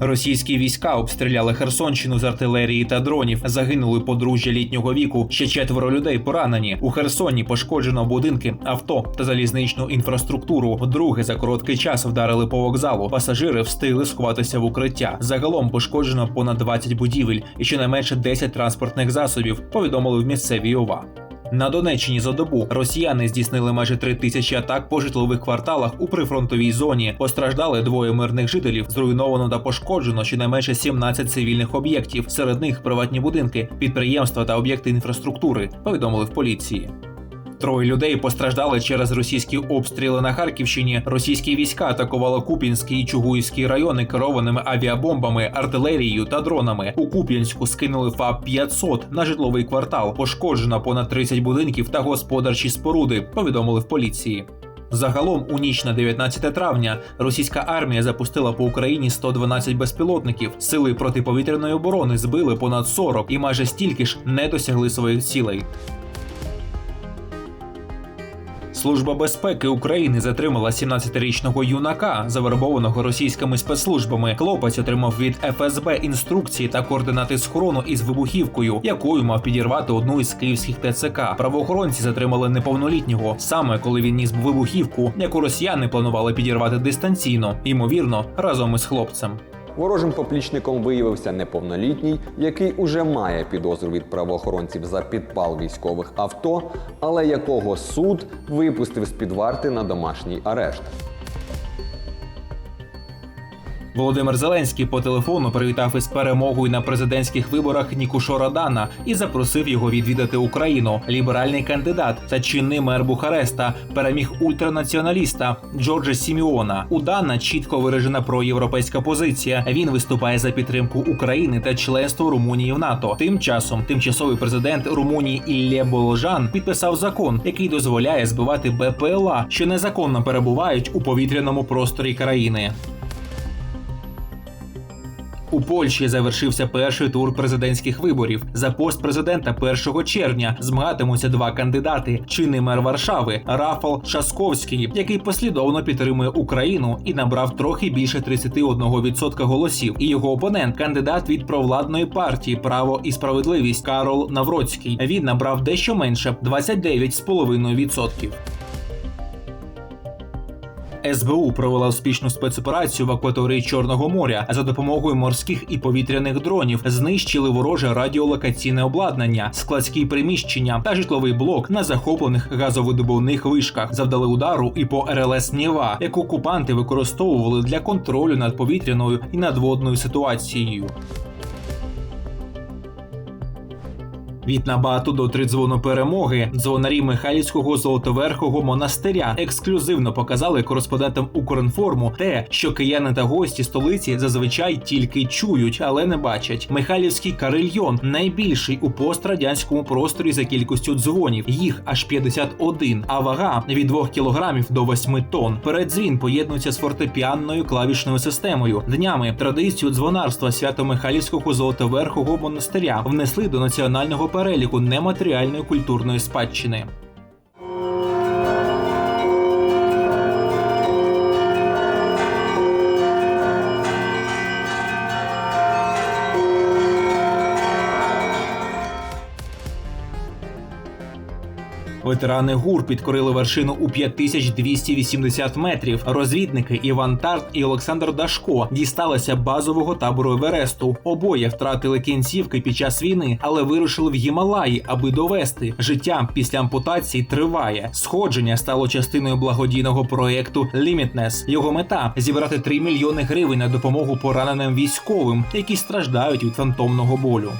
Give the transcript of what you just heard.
Російські війська обстріляли Херсонщину з артилерії та дронів. Загинули подружжя літнього віку. Ще четверо людей поранені. У Херсоні пошкоджено будинки, авто та залізничну інфраструктуру. Вдруге за короткий час вдарили по вокзалу. Пасажири встигли сховатися в укриття. Загалом пошкоджено понад 20 будівель і щонайменше 10 транспортних засобів. Повідомили в місцевій ОВА. На Донеччині за добу росіяни здійснили майже три тисячі атак по житлових кварталах у прифронтовій зоні. Постраждали двоє мирних жителів. Зруйновано та пошкоджено щонайменше 17 цивільних об'єктів. Серед них приватні будинки, підприємства та об'єкти інфраструктури. Повідомили в поліції. Троє людей постраждали через російські обстріли на Харківщині. Російські війська атакували Куп'янський і Чугуївський райони керованими авіабомбами, артилерією та дронами. У Куп'янську скинули ФАП 500 на житловий квартал. Пошкоджено понад 30 будинків та господарчі споруди. Повідомили в поліції. Загалом у ніч на 19 травня російська армія запустила по Україні 112 безпілотників. Сили протиповітряної оборони збили понад 40 і майже стільки ж не досягли своїх цілей. Служба безпеки України затримала 17-річного юнака, завербованого російськими спецслужбами. Хлопець отримав від ФСБ інструкції та координати схорону із вибухівкою, якою мав підірвати одну із київських ТЦК. Правоохоронці затримали неповнолітнього саме коли він ніс вибухівку, яку росіяни планували підірвати дистанційно, ймовірно, разом із хлопцем. Ворожим поплічником виявився неповнолітній, який уже має підозру від правоохоронців за підпал військових авто, але якого суд випустив з під варти на домашній арешт. Володимир Зеленський по телефону привітав із перемогою на президентських виборах Нікушора Дана і запросив його відвідати Україну. Ліберальний кандидат та чинний мер Бухареста переміг ультранаціоналіста Джорджа Сіміона. У Дана чітко виражена проєвропейська позиція. Він виступає за підтримку України та членство Румунії в НАТО. Тим часом тимчасовий президент Румунії Іллє Боложан підписав закон, який дозволяє збивати БПЛА, що незаконно перебувають у повітряному просторі країни. У Польщі завершився перший тур президентських виборів. За пост президента 1 червня змагатимуться два кандидати: чинний мер Варшави Рафал Шасковський, який послідовно підтримує Україну і набрав трохи більше 31% голосів. І його опонент, кандидат від провладної партії Право і справедливість Карол Навроцький. Він набрав дещо менше 29,5%. СБУ провела успішну спецоперацію в акваторії Чорного моря за допомогою морських і повітряних дронів. Знищили вороже радіолокаційне обладнання, складські приміщення та житловий блок на захоплених газовидобувних вишках. Завдали удару і по РЛС Нєва, яку окупанти використовували для контролю над повітряною і надводною ситуацією. Від Набату до тридзвону перемоги дзвонарі Михайлівського золотоверхого монастиря ексклюзивно показали кореспондентам Укрінформу те, що кияни та гості столиці зазвичай тільки чують, але не бачать. Михайлівський карельйон найбільший у пострадянському просторі за кількістю дзвонів. Їх аж 51, а вага від 2 кілограмів до 8 тонн. Передзвін поєднується з фортепіанною клавішною системою. Днями традицію дзвонарства Свято-Михайлівського золотоверхого монастиря внесли до національного переліку нематеріальної культурної спадщини. Ветерани ГУР підкорили вершину у 5280 метрів. Розвідники Іван Тарт і Олександр Дашко дісталися базового табору Евересту. Обоє втратили кінцівки під час війни, але вирушили в Гімалаї, аби довести життя після ампутації триває. Сходження стало частиною благодійного проєкту Limitless. Його мета зібрати 3 мільйони гривень на допомогу пораненим військовим, які страждають від фантомного болю.